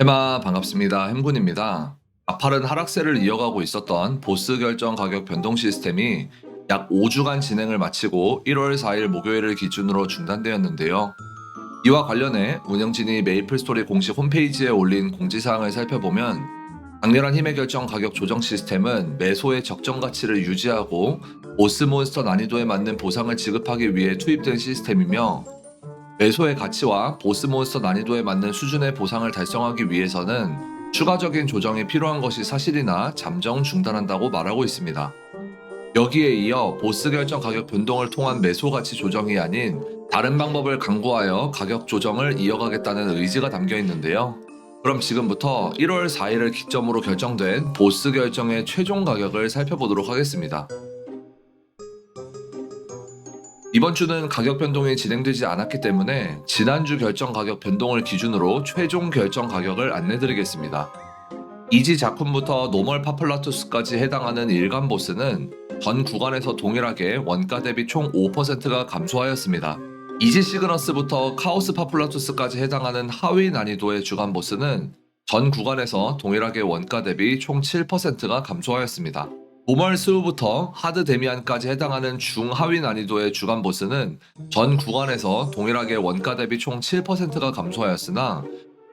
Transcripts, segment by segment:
해마 반갑습니다. 햄군입니다. 아팔은 하락세를 이어가고 있었던 보스 결정 가격 변동 시스템이 약 5주간 진행을 마치고 1월 4일 목요일을 기준으로 중단되었는데요. 이와 관련해 운영진이 메이플스토리 공식 홈페이지에 올린 공지사항을 살펴보면 강렬한 힘의 결정 가격 조정 시스템은 매소의 적정 가치를 유지하고 보스 몬스터 난이도에 맞는 보상을 지급하기 위해 투입된 시스템이며 매소의 가치와 보스 몬스터 난이도에 맞는 수준의 보상을 달성하기 위해서는 추가적인 조정이 필요한 것이 사실이나 잠정 중단한다고 말하고 있습니다. 여기에 이어 보스 결정 가격 변동을 통한 매소 가치 조정이 아닌 다른 방법을 강구하여 가격 조정을 이어가겠다는 의지가 담겨 있는데요. 그럼 지금부터 1월 4일을 기점으로 결정된 보스 결정의 최종 가격을 살펴보도록 하겠습니다. 이번 주는 가격 변동이 진행되지 않았기 때문에 지난주 결정 가격 변동을 기준으로 최종 결정 가격을 안내드리겠습니다. 이지 작품부터 노멀 파플라투스까지 해당하는 일간 보스는 전 구간에서 동일하게 원가 대비 총 5%가 감소하였습니다. 이지 시그너스부터 카오스 파플라투스까지 해당하는 하위 난이도의 주간 보스는 전 구간에서 동일하게 원가 대비 총 7%가 감소하였습니다. 노멀 스우부터 하드 데미안까지 해당하는 중하위 난이도의 주간 보스는 전 구간에서 동일하게 원가 대비 총 7%가 감소하였으나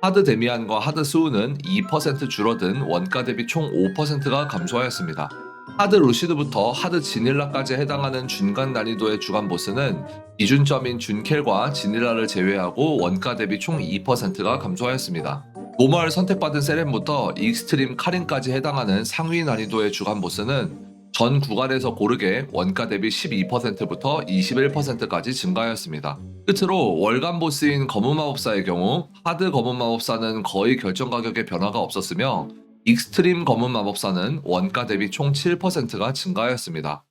하드 데미안과 하드 스우는 2% 줄어든 원가 대비 총 5%가 감소하였습니다. 하드 루시드부터 하드 지닐라까지 해당하는 중간 난이도의 주간 보스는 기준점인 준켈과 지닐라를 제외하고 원가 대비 총 2%가 감소하였습니다. 노멀 선택받은 세렘부터 익스트림 카린까지 해당하는 상위 난이도의 주간 보스는 전 구간에서 고르게 원가 대비 12%부터 21%까지 증가하였습니다. 끝으로 월간 보스인 검은 마법사의 경우 하드 검은 마법사는 거의 결정 가격에 변화가 없었으며 익스트림 검은 마법사는 원가 대비 총 7%가 증가하였습니다.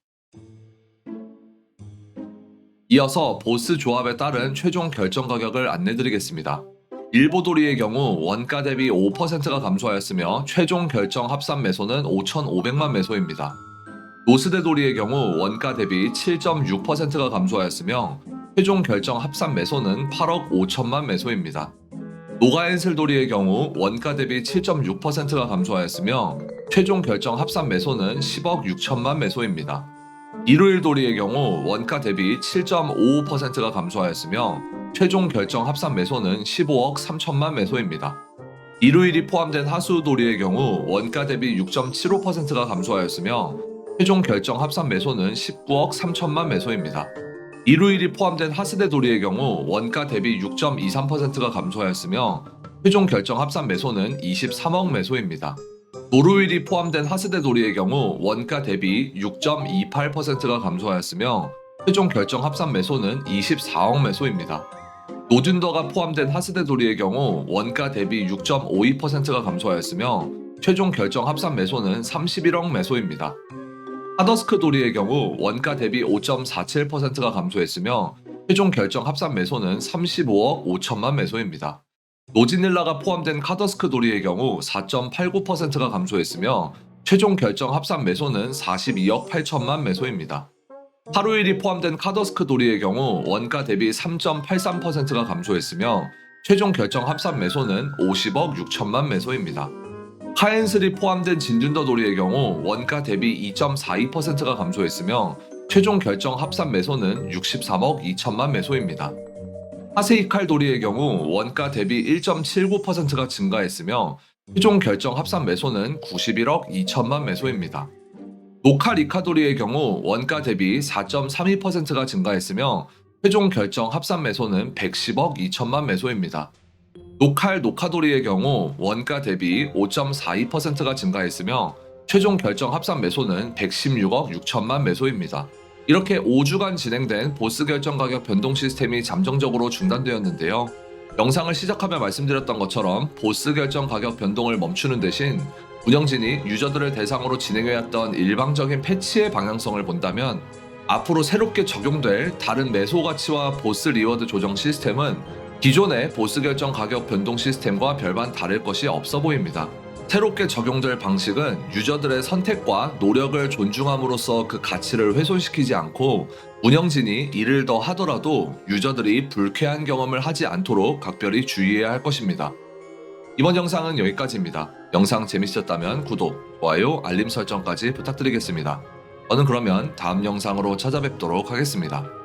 이어서 보스 조합에 따른 최종 결정 가격을 안내드리겠습니다. 일보도리의 경우 원가 대비 5%가 감소하였으며 최종 결정 합산 매소는 5,500만 매소입니다. 노스데도리의 경우 원가 대비 7.6%가 감소하였으며 최종 결정 합산 매소는 8억 5천만 매소입니다. 노가엔슬도리의 경우 원가 대비 7.6%가 감소하였으며 최종 결정 합산 매소는 10억 6천만 매소입니다. 이루일도리의 경우 원가 대비 7.55%가 감소하였으며 최종 결정 합산 매소는 15억 3천만 매소입니다. 이루일이 포함된 하수도리의 경우 원가 대비 6.75%가 감소하였으며 최종 결정 합산 매소는 19억 3천만 매소입니다. 이루일이 포함된 하스데도리의 경우 원가 대비 6.23%가 감소하였으며 최종 결정 합산 매소는 23억 매소입니다. 노루일이 포함된 하스데도리의 경우 원가 대비 6.28%가 감소하였으며 최종 결정 합산 매소는 24억 매소입니다. 노준더가 포함된 하스데도리의 경우 원가 대비 6.52%가 감소하였으며 최종 결정 합산 매소는 31억 매소입니다. 하더스크 도리의 경우 원가 대비 5.47%가 감소했으며 최종 결정 합산 매소는 35억 5천만 매소입니다. 노지닐라가 포함된 카더스크 도리의 경우 4.89%가 감소했으며 최종 결정 합산 매소는 42억 8천만 매소입니다. 하루일이 포함된 카더스크 도리의 경우 원가 대비 3.83%가 감소했으며 최종 결정 합산 매소는 50억 6천만 매소입니다. 카엔슬이 포함된 진준더 도리의 경우 원가 대비 2.42%가 감소했으며 최종 결정 합산 매소는 63억 2천만 매소입니다. 하세이칼 도리의 경우 원가 대비 1.79%가 증가했으며 최종 결정 합산 매소는 91억 2천만 매소입니다. 노카 리카도리의 경우 원가 대비 4.32%가 증가했으며 최종 결정 합산 매소는 110억 2천만 매소입니다. 노칼 노카도리의 경우 원가 대비 5.42%가 증가했으며 최종 결정 합산 매소는 116억 6천만 매소입니다. 이렇게 5주간 진행된 보스 결정 가격 변동 시스템이 잠정적으로 중단되었는데요. 영상을 시작하며 말씀드렸던 것처럼 보스 결정 가격 변동을 멈추는 대신 운영진이 유저들을 대상으로 진행해왔던 일방적인 패치의 방향성을 본다면 앞으로 새롭게 적용될 다른 매소 가치와 보스 리워드 조정 시스템은 기존의 보스 결정 가격 변동 시스템과 별반 다를 것이 없어 보입니다. 새롭게 적용될 방식은 유저들의 선택과 노력을 존중함으로써 그 가치를 훼손시키지 않고 운영진이 이를 더 하더라도 유저들이 불쾌한 경험을 하지 않도록 각별히 주의해야 할 것입니다. 이번 영상은 여기까지입니다. 영상 재밌으셨다면 구독, 좋아요, 알림 설정까지 부탁드리겠습니다. 저는 그러면 다음 영상으로 찾아뵙도록 하겠습니다.